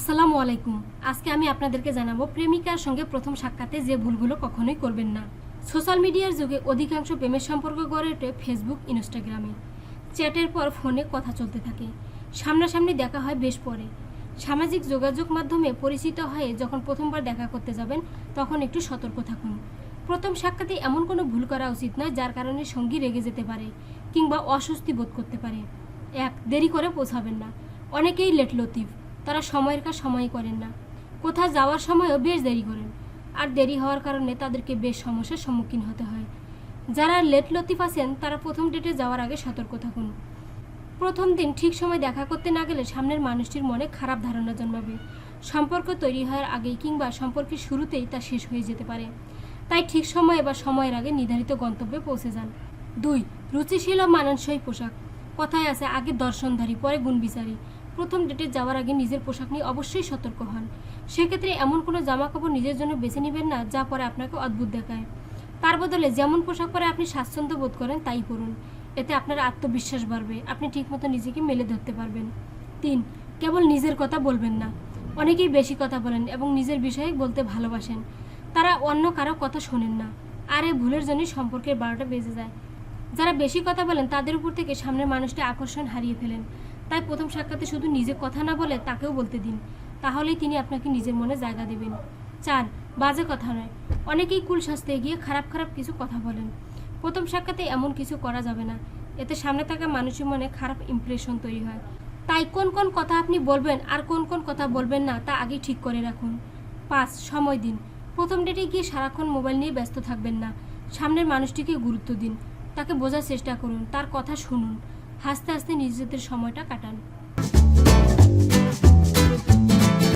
আসসালামু আলাইকুম। আজকে আমি আপনাদেরকে জানাব প্রেমিকার সঙ্গে প্রথম সাক্ষাতে যে ভুলগুলো কখনোই করবেন না। সোশ্যাল মিডিয়ার যুগে অধিকাংশ প্রেমের সম্পর্ক গড়ে ওঠে ফেসবুক, ইনস্টাগ্রামে। চ্যাটের পর ফোনে কথা চলতে থাকে। সামনাসামনি দেখা হয় বেশ পরে। সামাজিক যোগাযোগ মাধ্যমে পরিচিত হয়ে যখন প্রথমবার দেখা করতে যাবেন, তখন একটু সতর্ক থাকুন। প্রথম সাক্ষাতে এমন কোনো ভুল করা উচিত নয় যার কারণে সঙ্গী রেগে যেতে পারে কিংবা অস্বস্তি বোধ করতে পারে। এক, দেরি করে পৌঁছাবেন না। অনেকেই লেট লতিফ তারা সময়ের কাজ সময় করেন না। কোথাও যাওয়ার সময়ও বেশ দেরি করেন। আর দেরি হওয়ার কারণে তাদেরকে বেশ সমস্যার সম্মুখীন হতে হয়। যারা লেট লতিফ আছেন, তারা প্রথম ডেটে যাওয়ার আগে সতর্ক থাকুন। প্রথম দিন ঠিক সময় দেখা করতে না গেলে সামনের মানুষটির মনে খারাপ ধারণা জন্মাবে। সম্পর্ক তৈরি হওয়ার আগেই কিংবা সম্পর্কের শুরুতেই তা শেষ হয়ে যেতে পারে। তাই ঠিক সময়ে বা সময়ের আগে নির্ধারিত গন্তব্যে পৌঁছে যান। দুই, রুচিশীল ও মানানসই পোশাক। কথায় আছে, আগে দর্শনধারী, পরে গুণ বিচারী প্রথম ডেটে যাওয়ার আগে নিজের পোশাক নিয়ে অবশ্যই সতর্ক হন। সেক্ষেত্রে এমন কোনো জামা কাপড় নিজের জন্য বেছে নেবেন না, যা পরে আপনাকে অদ্ভুত দেখায়। তার বদলে যেমন পোশাক পরে আপনি স্বাচ্ছন্দ্য বোধ করেন, তাই পরুন। এতে আপনার আত্মবিশ্বাস বাড়বে, আপনি ঠিকমতো নিজেকে মেলে ধরতে পারবেন। তিন, কেবল নিজের কথা বলবেন না। অনেকেই বেশি কথা বলেন এবং নিজের বিষয়ে বলতে ভালোবাসেন। তারা অন্য কারও কথা শোনেন না। আর এই ভুলের জন্যই সম্পর্কের বারোটা বেজে যায়। যারা বেশি কথা বলেন, তাদের উপর থেকে সামনের মানুষটি আকর্ষণ হারিয়ে ফেলেন। তাই প্রথম সাক্ষাতে শুধু নিজে কথা না বলে তাকেও বলতে দিন। তাহলেই তিনি আপনাকে নিজের মনে জায়গা দেবেন। চার, বাজে কথা নয়। অনেকেই কুল সাজতে গিয়ে খারাপ খারাপ কিছু কথা বলেন। প্রথম সাক্ষাতে এমন কিছু করা যাবে না। এতে সামনে থাকা মানুষের মনে খারাপ ইমপ্রেশন তৈরি হয়। তাই কোন কোন কথা আপনি বলবেন আর কোন কোন কথা বলবেন না তা আগে ঠিক করে রাখুন। পাঁচ, সময় দিন। প্রথম ডেটে গিয়ে সারাক্ষণ মোবাইল নিয়ে ব্যস্ত থাকবেন না। সামনের মানুষটিকে গুরুত্ব দিন। তাকে বোঝার চেষ্টা করুন। তার কথা শুনুন। হাসতে হাসতে নিজেদের সময়টা কাটান।